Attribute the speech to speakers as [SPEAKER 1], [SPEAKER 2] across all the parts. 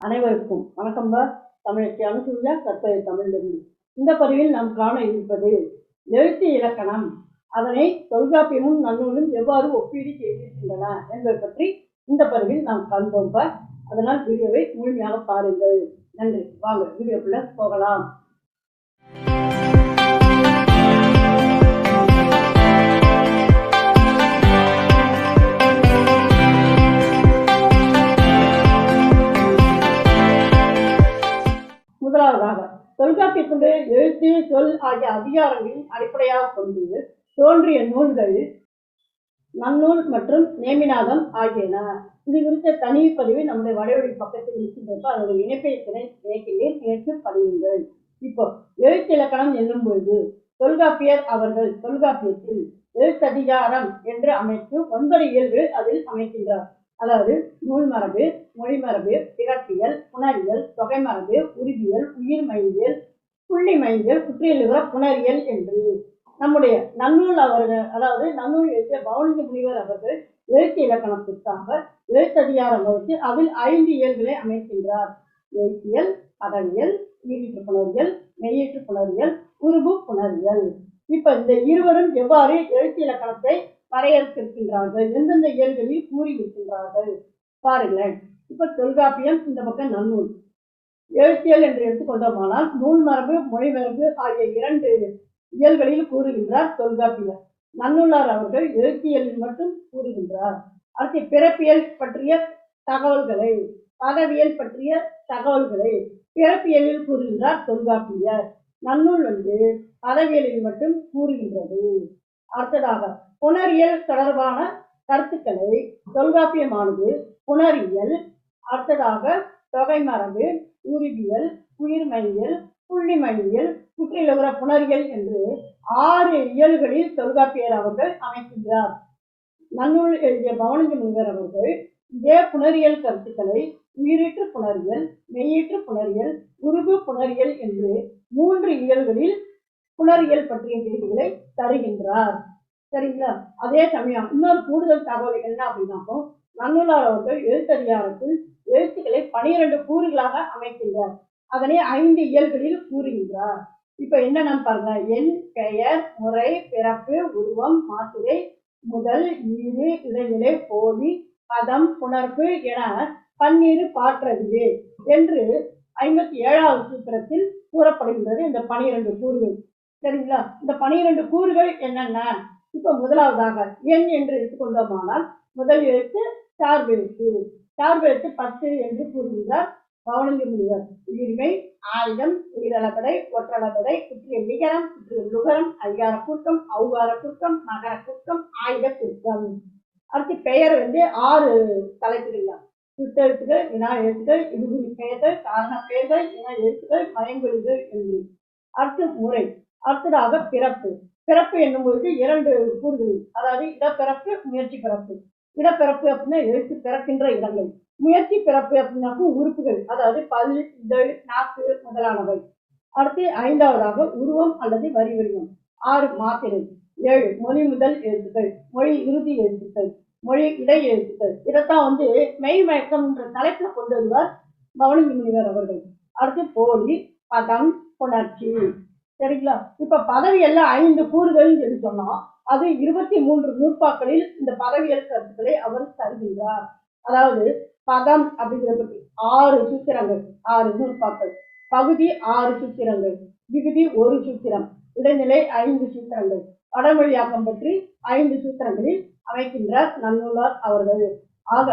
[SPEAKER 1] அனைவருக்கும் வணக்கம் பா தமிழச்சி அனுசூயா கற்பனை தமிழிலிருந்து. இந்த பதிவில் நாம் காண இருப்பது எழுத்து இலக்கணம். அதனை தொல்காப்பியமும் நன்னூலும் எவ்வாறு ஒப்பீடு செய்திருக்கின்றன என்பதை பற்றி இந்த பதிவில் நாம் காண்போம் பா அதனால் வீடியோவை முழுமையாக பாருங்கள். நன்றி. வாங்க வீடியோக்குள்ள போகலாம். எழுத்து சொல் ஆகிய அதிகாரங்களின் அடிப்படையாக கொண்டு தோன்றிய நூல்கள் நன்னூல் மற்றும் நேமிநாதம் ஆகியன. இது குறித்த தனி பதிவை நம்முடைய வடைவழி பக்கத்தில் இருக்கின்றப்ப அதனுடைய இணைப்பை திரை இணைக்கிறேன் நேற்று பதியுங்கள். இப்போ எழுத்து இலக்கணம் என்னும் பொழுது தொல்காப்பியர் அவர்கள் தொல்காப்பியத்தில் எழுத்ததிகாரம் என்று அமைத்து ஒன்பது இயல்பு அதில் அமைக்கின்றார். அதாவது நூல் மரபு மொழி மரபு பிறப்பியல் புணரியல் தொகை மரபு உருவியல் உயிர் மயிலியல் புள்ளி மையியல் குற்றியலுகிற புணரியல் என்று. நம்முடைய நன்னூல் அவர்கள் அதாவது நன்னூல் எழுதிய பவுனிக முனிவர் அவர்கள் எழுத்து இலக்கணத்திற்காக எழுத்ததிகாரம் வகுத்து அதில் ஐந்து இயல்களை அமைக்கின்றார். எழுத்தியல் அடவியல் ஈரீட்டு புணரியல் மெய்யீட்டு புணரியல் உருபு புணரியல். இப்ப இந்த இருவரும் எவ்வாறு எழுத்து இலக்கணத்தை வரையறுத்திருக்கின்றார்கள்? எந்தெந்த இயல்களில் கூறியிருக்கின்றார்கள்? பாருங்களேன். இப்ப தொல்காப்பியம் இந்த பக்கம் நன்னூல். எழுத்தியல் என்று எடுத்துக்கொண்டோமானால் நூல் மரபு மொழிமரபு ஆகிய இரண்டு இயல்களில் கூறுகின்றார் தொல்காப்பியர். நன்னூலார் அவர்கள் எழுத்தியலில் மட்டும் கூறுகின்றார். அடுத்து பிறப்பியல் பற்றிய தகவல்களை பதவியல் பற்றிய தகவல்களை பிறப்பியலில் கூறுகின்றார் தொல்காப்பியர். நன்னூல் வந்து பதவியலில் மட்டும் கூறுகின்றது. அடுத்ததாக புணரியல் தொடர்பான கருத்துக்களை தொல்காப்பியமானது புணரியல் அடுத்ததாக தொகை மரபு உருவியல் உயிர்மையியல் புள்ளிமையியல் குற்றிலுகிற புணரியல் என்று ஆறு இயல்களில் தொல்காப்பியர் அவர்கள் அமைக்கின்றார். நன்னூல் எழுதிய பவனந்தி முனிவர் அவர்கள் இதே புணரியல் கருத்துக்களை உயிரீற்று புணரியல் மெய்யீற்று புணரியல் உருவு புணரியல் என்று மூன்று இயல்களில் புணரியல் பற்றிய செய்திகளை தருகின்றார். சரிங்களா? அதே சமயம் இன்னொரு கூடுதல் தகவல் என்ன அப்படின்னாக்கோ நன்னூலார் அவர்கள் எழுத்ததிகாரத்தில் எழுத்துக்களை பனிரெண்டு கூறுகளாக அமைக்கின்றார் அதனை ஐந்து இயல்களில் கூறுகின்றார். இப்ப என்னென்ன பாருங்க. என் பெயர் முறை பிறப்பு உருவம் மாத்திரை முதல் ஈடு இடைநிலை போலி பதம் புணர்ப்பு என பன்னீர் பாற்றறிவு என்று ஐம்பத்தி ஏழாவது சூத்திரத்தில் கூறப்படுகின்றது இந்த பனிரெண்டு கூறுகள். சரிங்களா? இந்த பனிரெண்டு கூறுகள் என்னென்ன? இப்ப முதலாவதாக எண் என்று எடுத்துக்கொண்டோமானால் முதல் எழுத்து சார்பு எழுத்து சார்பு எழுத்து பத்து என்று கூறுகின்றார் பவனந்தி முனிவர். உயிர்மை ஆயுதம் உயிரளபடை ஒற்றளபடை குற்றிய நிகரம் குற்றிய நுகரம் அதிகார குற்றம் அவுகார குற்றம் மகர குற்றம் ஆயுத குற்றம் அடுத்து பெயர் வந்து ஆறு தலைப்புகள் சுட்டெழுத்துகள் வினா எழுத்துக்கள் இடுகுறி பெயர்கள் காரண பெயர்கள் இன எழுத்துக்கள் மயங்கொழிகள் என்று. அடுத்து முறை. அடுத்ததாக பிறப்பு. பிறப்பு என்னும் பொழுது இரண்டு கூறுகள். அதாவது இடப்பிறப்பு முயற்சி பிறப்பு. இடப்பிறப்பு அப்படின்னா எழுத்து பிறக்கின்ற இடங்கள். முயற்சி பிறப்பு அப்படின்னாக்கும் உறுப்புகள் அதாவது பல் இதழ் நாக்கு முதலானவை. அடுத்து ஐந்தாவதாக உருவம் அல்லது வரி வடிவம் ஆறு மாத்திரை. ஏழு மொழி முதல் எழுத்துக்கள். மொழி இறுதி எழுத்துக்கள். மொழி இடை எழுத்துக்கள். இதைத்தான் வந்து மெய் மயக்கம்ன்ற தலைப்பில் கொண்டு வருவார் பவனி முனிவர் அவர்கள். அடுத்து போலி பதம் புணர்ச்சி. சரிங்களா? இப்ப எல்லாம் ஐந்து கூறுகள்னு சொல்லி சொன்னோம். அது இருபத்தி மூன்று நூற்பாக்களில் இந்த பதவியல் கருத்துக்களை அவர் தருகிறார் அதாவது பதம் அப்படிங்கிற பற்றி ஆறு சூத்திரங்கள் ஆறு நூற்பாக்கள். பகுதி ஆறு சூத்திரங்கள் விகுதி ஒரு சூத்திரம் இடைநிலை ஐந்து சூத்திரங்கள். வடமொழியாக்கம் பற்றி ஐந்து சூத்திரங்களில் அமைக்கின்றார் நன்னூலார் அவர்கள். ஆக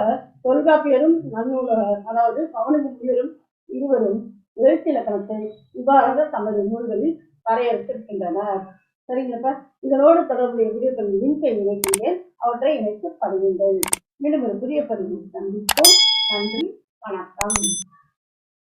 [SPEAKER 1] தொல்காப்பியரும் நன்னூலர் அதாவது பவனதி முனிவரும் இருவரும் எழுத்திலக்கணத்தை இவ்வாறாக தமது நூல்களில் வரையறுத்திருக்கின்றனர். சரிங்களாப்பா இதனோடு தொடர்புடைய வீடியோக்கள் லிங்கை இணைக்கிறேன். அவற்றை இணைத்து பதிவுங்கள் மீண்டும் ஒரு புதிய பதிவு சந்திப்போம். நன்றி. வணக்கம்.